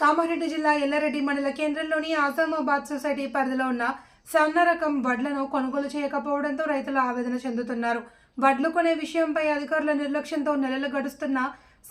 కామారెడ్డి జిల్లా ఎల్లారెడ్డి మండల కేంద్రంలోని ఆజామాబాద్ సొసైటీ పరిధిలో ఉన్న సన్న రకం వడ్లను కొనుగోలు చేయకపోవడంతో రైతులు ఆవేదన చెందుతున్నారు. వడ్లు కొనే విషయంపై అధికారుల నిర్లక్ష్యంతో నెలలు గడుస్తున్న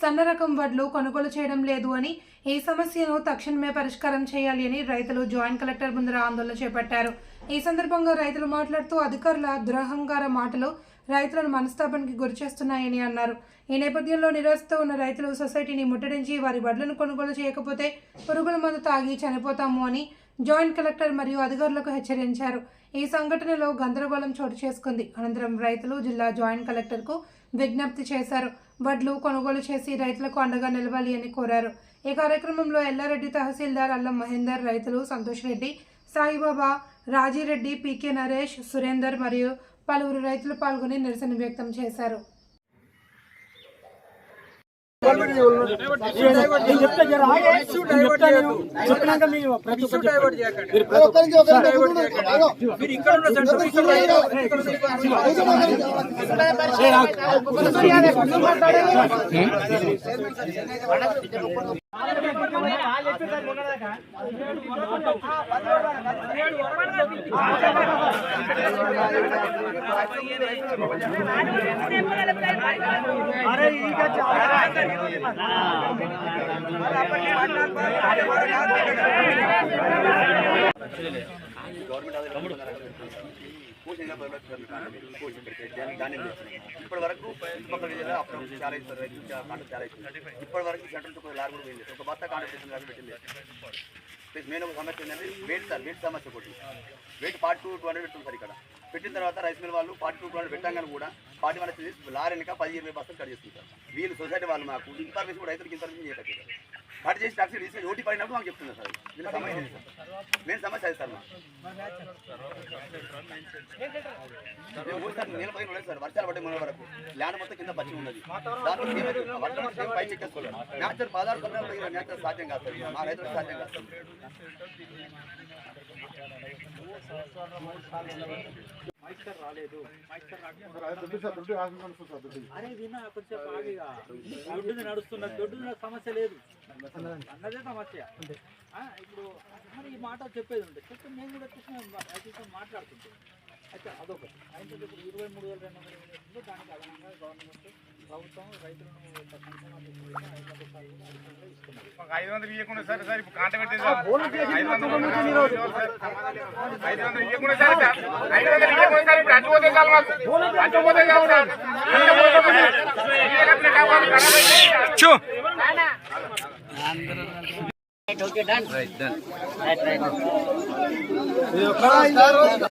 సన్న రకం వడ్లు కొనుగోలు చేయడం లేదు అని ఈ సమస్యను తక్షణమే పరిష్కారం చేయాలి అని రైతులు జాయింట్ కలెక్టర్ ముందర ఆందోళన చేపట్టారు. ఈ సందర్భంగా రైతులు మాట్లాడుతూ అధికారుల దురహంకార మాటలు రైతులను మనస్తాపానికి గురిచేస్తున్నాయని అన్నారు. ఈ నేపథ్యంలో నిరాశతో ఉన్న రైతులు సొసైటీని ముట్టడించి వారి వడ్లను కొనుగోలు చేయకపోతే పురుగుల మందు తాగి చనిపోతాము అని జాయింట్ కలెక్టర్ మరియు అధికారులకు హెచ్చరించారు. ఈ సంఘటనలో గందరగోళం చోటు చేసుకుంది. అనంతరం రైతులు జిల్లా జాయింట్ కలెక్టర్కు విజ్ఞప్తి చేశారు. వడ్లు కొనుగోలు చేసి రైతులకు అండగా నిలవాలి అని కోరారు. ఈ కార్యక్రమంలో ఎల్లారెడ్డి తహసీల్దార్ అల్లం మహేందర్ రైతులు సంతోష్ రెడ్డి సాయిబాబా రాజీరెడ్డి పీకే నరేష్ సురేందర్ మరియు పలువురు రైతులు పాల్గొని నిరసన వ్యక్తం చేశారు. అరే చెప్తా జర ఇప్పటి వరకు చుట్టుపక్కల జిల్లా అప్పుడు చాలా ఇస్తారు రైతులు చాలా కాంటాక్ట్ చాలా ఇస్తారు ఇప్పటి వరకు సెంట్రల్ చుట్టూ లారీ కూడా పోయింది ఒక బత్త కాంటాక్ట్ చేసిన లారీ పెట్టింది ప్లస్ మెయిన్ ఒక సమస్య ఏంటంటే వెయిట్ సార్ వెయిట్ సమస్య ఒకటి weight forty two two hundred పెట్టుకుంది సార్ ఇక్కడ పెట్టిన తర్వాత రైస్ మిల్ వాళ్ళు ఫార్టీ టూ టూ హండ్రెడ్ పెట్టాం కూడా ఫార్టీ వన్ వచ్చేసి లారీ వెనక పది ఇరవై బస్సులు కట్ చేస్తుంది సార్ వీళ్ళు సొసైటీ వాళ్ళు మాకు ఇన్ఫర్మేషన్ కూడా రైతులకు ఇన్ఫర్మేషన్ చేయట్లేదు కట్ చేసి టాక్సీ తీసుకొని ఓటీ పడినప్పుడు మాకు చెప్తున్నారు సార్ వీళ్ళ సమస్య సార్ మెయిన్ సమస్య అది సార్. నీళ్ళ పైన ఉండదు సార్. వర్షాలు పడ్డే మన వరకు. ల్యాండ్ మొత్తం కింద పచ్చి ఉన్నది. దాంట్లో పై చెక్కేసుకోలేదు న్యాచురల్ పదార్థాలు కొనడం న్యాచురల్ సాధ్యం కాదు సార్. మా రైతులకు సాధ్యం కాదు సార్. అరే విన్నా కొంచెం ఆగిగా. దొడ్డుది నడుస్తున్నది దొడ్డుది సమస్య లేదు. అన్నదే సమస్య. ఇప్పుడు మరి ఈ మాట చెప్పేది ఉంటే చెప్పి నేను కూడా రైతులతో మాట్లాడుతుంటే. అయితే అదొకటి. అయితే ఇప్పుడు ఇరవై మూడు వేల రెండు వందల దానికి అదనంగా గవర్నమెంట్ ప్రభుత్వం రైతులను ఒక సంక్షేమ దృష్టిలో ఐదు వందల రూపాయలు కూడా అధికంగా ఇస్తున్నారు ఒక ఐదు వందలు ఇవ్వకుండా సార్ సార్ ఇప్పుడు కాంట పెట్టేది ఐదు వందలు ఐదు వందలు ఇవ్వకుండా సార్ ఐదు వందలు ఇవ్వకుండా సార్ ఇప్పుడు అడ్డుపోతే చాలు మాకు అడ్డుపోతే చాలు సార్ అడ్డుపోతే ఇవ్వకపోతే కాపాడు, ఖరాబ్ అయితే. ఇది ఒక్క